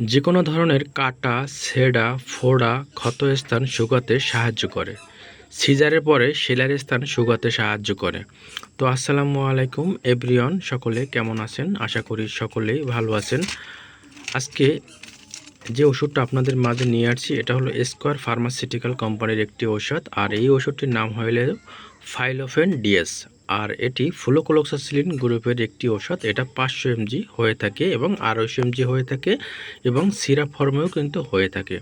যে কোনো ধরনের কাটা, ছেঁড়া, ফোড়া ক্ষতস্থান শুকাতে সাহায্য করে। সিজারের পরে শিলার স্থান শুকাতে সাহায্য করে। তো আসসালামু আলাইকুম, এভরিওয়ান, সকলে কেমন আছেন? আশা করি সকলেই ভালো আছেন। আজকে যে ওষুধটা আপনাদের মাঝে নিয়ে আসছি, এটা হলো স্কোয়ার ফার্মাসিউটিক্যাল কোম্পানির একটি ওষুধ আর এই ওষুধটির নাম হইলে ফাইলোফেন ডিএস আর এটি ফ্লোকোলোক্সাসিলিন গ্রুপের একটি ওষুধ এটা পাঁচশো এমজি হয়ে থাকে এবং আড়াইশো এমজি হয়ে থাকে এবং সিরাপ ফর্মেও কিন্তু হয়ে থাকে।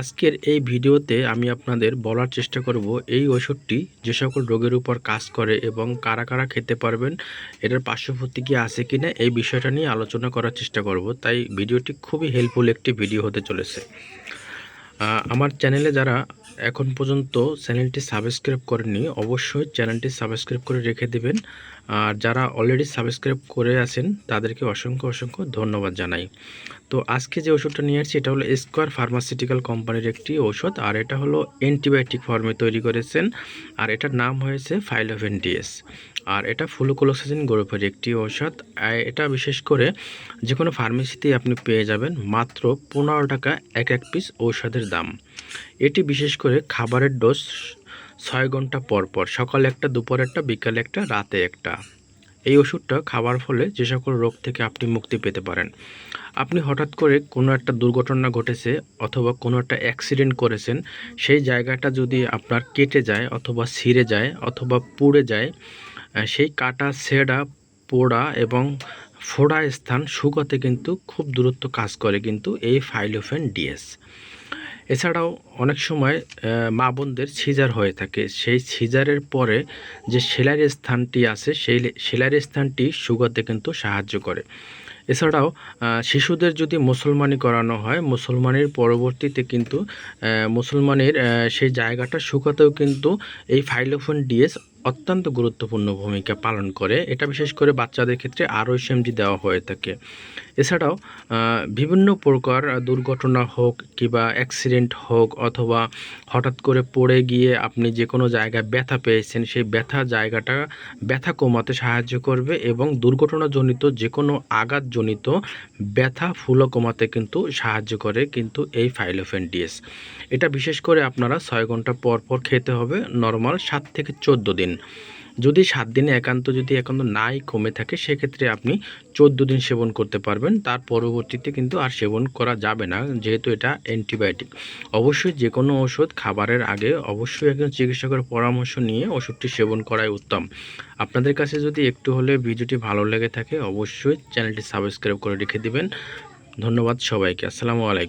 আজকের এই ভিডিওতে আমি আপনাদের বলার চেষ্টা করব এই ওষুধটি যে সকল রোগের উপর কাজ করে এবং কারা কারা খেতে পারবেন, এটার পার্শ্ববর্তী কি আছে কি না এই বিষয়টা নিয়ে আলোচনা করার চেষ্টা করব। তাই ভিডিওটি খুবই হেল্পফুল একটি ভিডিও হতে চলেছে। আমার চ্যানেলে যারা এখন পর্যন্ত চ্যানেলটি সাবস্ক্রাইব করেনি অবশ্যই চ্যানেলটি সাবস্ক্রাইব করে রেখে দেবেন। আর যারা অলরেডি সাবস্ক্রাইব করে আছেন, তাদেরকে অসংখ্য অসংখ্য ধন্যবাদ জানাই। তো আজকে যে ওষুধটা নিয়ে আসছি, এটা হলো স্কোয়ার ফার্মাসিউটিক্যাল কোম্পানির একটি ওষুধ, আর এটা হলো অ্যান্টিবায়োটিক ফর্মে তৈরি করেছেন, আর এটার নাম হয়েছে ফাইলোভেন ডিএস আর এটা ফুলোকোলোসাজিন গ্রুপের একটি ঔষধ। এটা বিশেষ করে যে কোনো ফার্মেসিতেই আপনি পেয়ে যাবেন মাত্র পনেরো টাকা এক এক পিস ঔষধের দাম। এটি বিশেষ করে খাবারের ডোজ ছয় ঘণ্টা পর পর, সকালে একটা, দুপুর একটা, বিকালে একটা, রাতে একটা। এই ওষুধটা খাওয়ার ফলে যে সকল রোগ থেকে আপনি মুক্তি পেতে পারেন। আপনি হঠাৎ করে কোনো একটা দুর্ঘটনা ঘটেছে অথবা কোনো একটা অ্যাক্সিডেন্ট করেছেন, সেই জায়গাটা যদি আপনার কেটে যায় অথবা ছিঁড়ে যায় অথবা পুড়ে যায় সেই কাটা ছেঁড়া পোড়া এবং ফোড়া স্থান শুকাতে কিন্তু খুব দূরত্ব কাজ করে কিন্তু এই ফাইলোফেন ডিএস। এছাড়াও অনেক সময় মা বোনদের সিজার হয়ে থাকে। সেই সিজারের পরে যে সেলাইয়ের স্থানটি আছে, সেই সেলাইয়ের স্থানটি শুকাতে কিন্তু সাহায্য করে। এছাড়াও শিশুদের যদি মুসলমানি করানো হয়, মুসলমানের পরবর্তীতে কিন্তু মুসলমানের সেই জায়গাটা শুকাতেও কিন্তু এই ফাইলোফোন ডিএস অত্যন্ত গুরুত্বপূর্ণ ভূমিকা পালন করে। এটা বিশেষ করে বাচ্চাদের ক্ষেত্রে আরও এসএমজি দেওয়া হয়ে থাকে। এছাড়াও বিভিন্ন প্রকার দুর্ঘটনা হোক কিংবা অ্যাক্সিডেন্ট হোক অথবা হঠাৎ করে পড়ে গিয়ে আপনি যে কোনো জায়গায় ব্যথা পেয়েছেন, সেই ব্যথা জায়গাটা ব্যথা কমাতে সাহায্য করবে এবং দুর্ঘটনাজনিত যে কোনো আঘাতজনিত ব্যথা ফুলো কমাতে কিন্তু সাহায্য করে কিন্তু এই ফাইলোফেন ডিএস এটা বিশেষ করে আপনারা ছয় ঘণ্টা পর পর খেতে হবে। নর্মাল সাত থেকে চোদ্দ দিন। যদি সাত দিনে একান্ত যদি একান্ত নাই কমে থাকে, সেক্ষেত্রে আপনি চোদ্দ দিন সেবন করতে পারবেন। তার পরবর্তীতে কিন্তু আর সেবন করা যাবে না, যেহেতু এটা অ্যান্টিবায়োটিক। অবশ্যই যে কোনো ওষুধ খাবারের আগে অবশ্যই একজন চিকিৎসকের পরামর্শ নিয়ে ওষুধটি সেবন করাই উত্তম। আপনাদের কাছে যদি একটু হলে ভিডিওটি ভালো লেগে থাকে, অবশ্যই চ্যানেলটি সাবস্ক্রাইব করে রেখে দিবেন। ধন্যবাদ সবাইকে। আসসালামু আলাইকুম।